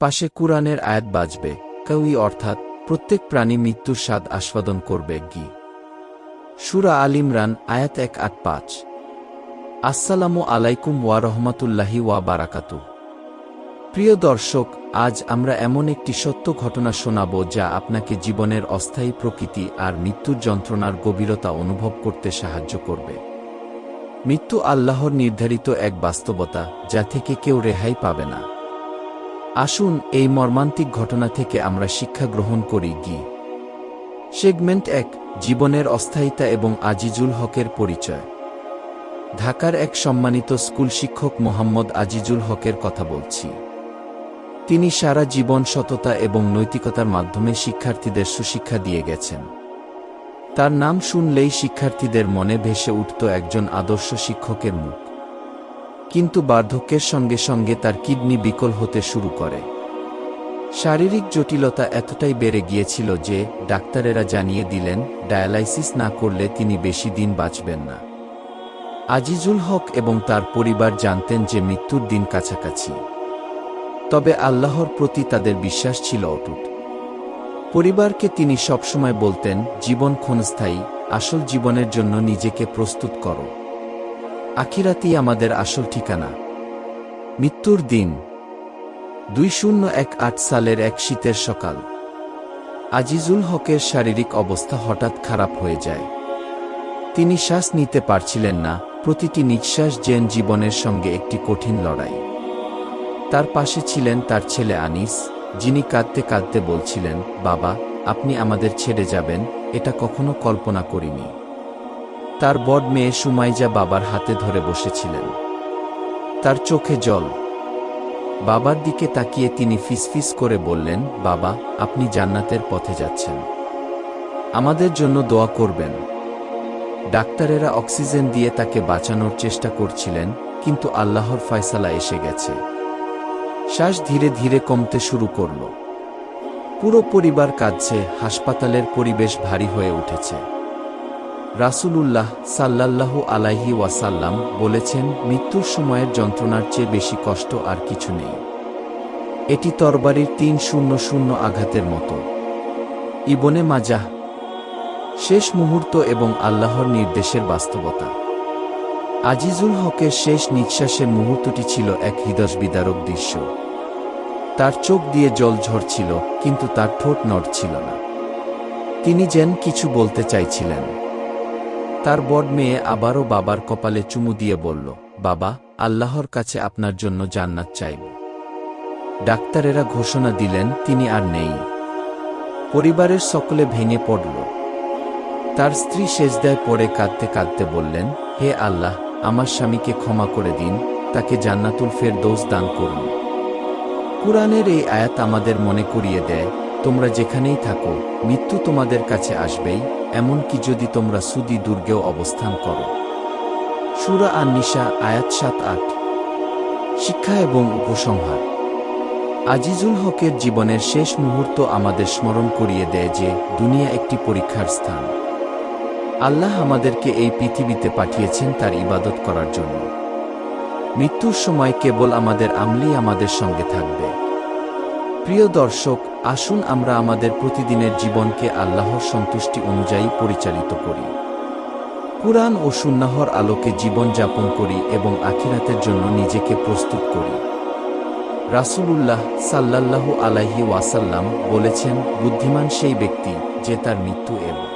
পাশে কুরআনের আয়াত বাজবে। কাউই অর্থাৎ প্রত্যেক প্রাণী মৃত্যুর স্বাদ আস্বাদন করবে গি। সুরা আল ইমরান, আয়াত এক আট পাঁচ। আসসালামু আলাইকুম ওয়া রহমাতুল্লাহি ওয়া বারাকাতু প্রিয় দর্শক, আজ আমরা এমন একটি সত্য ঘটনা শোনাব যা আপনাকে জীবনের অস্থায়ী প্রকৃতি আর মৃত্যুর যন্ত্রণার গভীরতা অনুভব করতে সাহায্য করবে। মৃত্যু আল্লাহর নির্ধারিত এক বাস্তবতা যা থেকে কেউ রেহাই পাবে না। আসুন এই মর্মান্তিক ঘটনা থেকে আমরা শিক্ষা গ্রহণ করি গি। সেগমেন্ট এক, জীবনের অস্থায়িতা এবং আজিজুল হকের পরিচয়। ঢাকার এক সম্মানিত স্কুল শিক্ষক মোহাম্মদ আজিজুল হকের কথা বলছি। তিনি সারা জীবন সততা এবং নৈতিকতার মাধ্যমে শিক্ষার্থীদের সুশিক্ষা দিয়ে গেছেন। তার নাম শুনলেই শিক্ষার্থীদের মনে ভেসে উঠত একজন আদর্শ শিক্ষকের মুখ। কিন্তু বার্ধক্যের সঙ্গে সঙ্গে তার কিডনি বিকল হতে শুরু করে। শারীরিক জটিলতা এতটাই বেড়ে গিয়েছিল যে, ডাক্তারেরা জানিয়ে দিলেন, ডায়ালাইসিস না করলে তিনি বেশি দিন বাঁচবেন না। আজিজুল হক এবং তার পরিবার জানতেন যে মৃত্যুর দিন কাছাকাছি। তবে আল্লাহর প্রতি তাদের বিশ্বাস ছিল অটুট। পরিবারকে তিনি সবসময় বলতেন, জীবন ক্ষণস্থায়ী, আসল জীবনের জন্য নিজেকে প্রস্তুত করো। আখিরাতি আমাদের আসল ঠিকানা। মৃত্যুর দিন, দুই শূন্য এক আট সালের এক শীতের সকাল। আজিজুল হকের শারীরিক অবস্থা হঠাৎ খারাপ হয়ে যায়। তিনি শ্বাস নিতে পারছিলেন না, প্রতিটি নিঃশ্বাস জেন জীবনের সঙ্গে একটি কঠিন লড়াই। তার পাশে ছিলেন তার ছেলে আনিস, যিনি কাঁদতে কাঁদতে বলছিলেন, বাবা, আপনি আমাদের ছেড়ে যাবেন, এটা কখনো কল্পনা করিনি। তার বড মেয়ে সুমাইজা বাবার হাতে ধরে বসেছিলেন। তার চোখে জল। বাবার দিকে তাকিয়ে তিনি ফিসফিস করে বললেন, বাবা, আপনি জান্নাতের পথে যাচ্ছেন। আমাদের জন্য দোয়া করবেন। ডাক্তারেরা অক্সিজেন দিয়ে তাকে বাঁচানোর চেষ্টা করছিলেন, কিন্তু আল্লাহর ফয়সালা এসে গেছে। শ্বাস ধীরে ধীরে কমতে শুরু করল। পুরো পরিবার কাঁদছে, হাসপাতালের পরিবেশ ভারী হয়ে উঠেছে। রাসূলুল্লাহ সাল্লাল্লাহু আলাইহি ওয়াসাল্লাম বলেছেন, মৃত্যুর সময়ের যন্ত্রণার চেয়ে বেশি কষ্ট আর কিছু নেই। এটি তরবারির তিন শূন্য শূন্য আঘাতের মতো। ইবনে মাজাহ, শেষ মুহূর্ত এবং আল্লাহর নির্দেশের বাস্তবতা। আজিজুল হকের শেষ নিঃশ্বাসের মুহূর্তটি ছিল এক হৃদয়বিদারক দৃশ্য। তার চোখ দিয়ে জল ঝরছিল, কিন্তু তার ঠোঁট নড়ছিল না। তিনি যেন কিছু বলতে চাইছিলেন। তার বড় মেয়ে আবারও বাবার কপালে চুমু দিয়ে বলল, বাবা, আল্লাহর কাছে আপনার জন্য জান্নাত চাইব। ডাক্তারেরা ঘোষণা দিলেন, তিনি আর নেই। পরিবারের সকলে ভেঙে পড়ল। তার স্ত্রী সেজদায় পড়ে কাঁদতে কাঁদতে বললেন, হে আল্লাহ, আমার স্বামীকে ক্ষমা করে দিন, তাকে জান্নাতুল ফের দোষ দান করুন। কুরআনের এই আয়াত আমাদের মনে করিয়ে দেয়, তোমরা যেখানেই থাকো, মৃত্যু তোমাদের কাছে আসবেই। এমনকি যদি তোমরা সুদি দুর্গেও অবস্থান করো। সুরা আর নিশা আয়াত সাত আট। শিক্ষা এবং উপসংহার। আজিজুল হকের জীবনের শেষ মুহূর্ত আমাদের স্মরণ করিয়ে দেয় যে, দুনিয়া একটি পরীক্ষার স্থান। আল্লাহ আমাদেরকে এই পৃথিবীতে পাঠিয়েছেন তার ইবাদত করার জন্য। মৃত্যুর সময় কেবল আমাদের আমলি আমাদের সঙ্গে থাকবে। প্রিয় দর্শক, আসুন আমরা আমাদের প্রতিদিনের জীবনকে আল্লাহর সন্তুষ্টি অনুযায়ী পরিচালিত করি। কুরআন ও সুন্নাহর আলোকে জীবন যাপন করি এবং আখিরাতের জন্য নিজেকে প্রস্তুত করি। রাসুলুল্লাহ সাল্লাল্লাহু আলাইহি ওয়াসাল্লাম বলেছেন, বুদ্ধিমান সেই ব্যক্তি যে তার মৃত্যু এল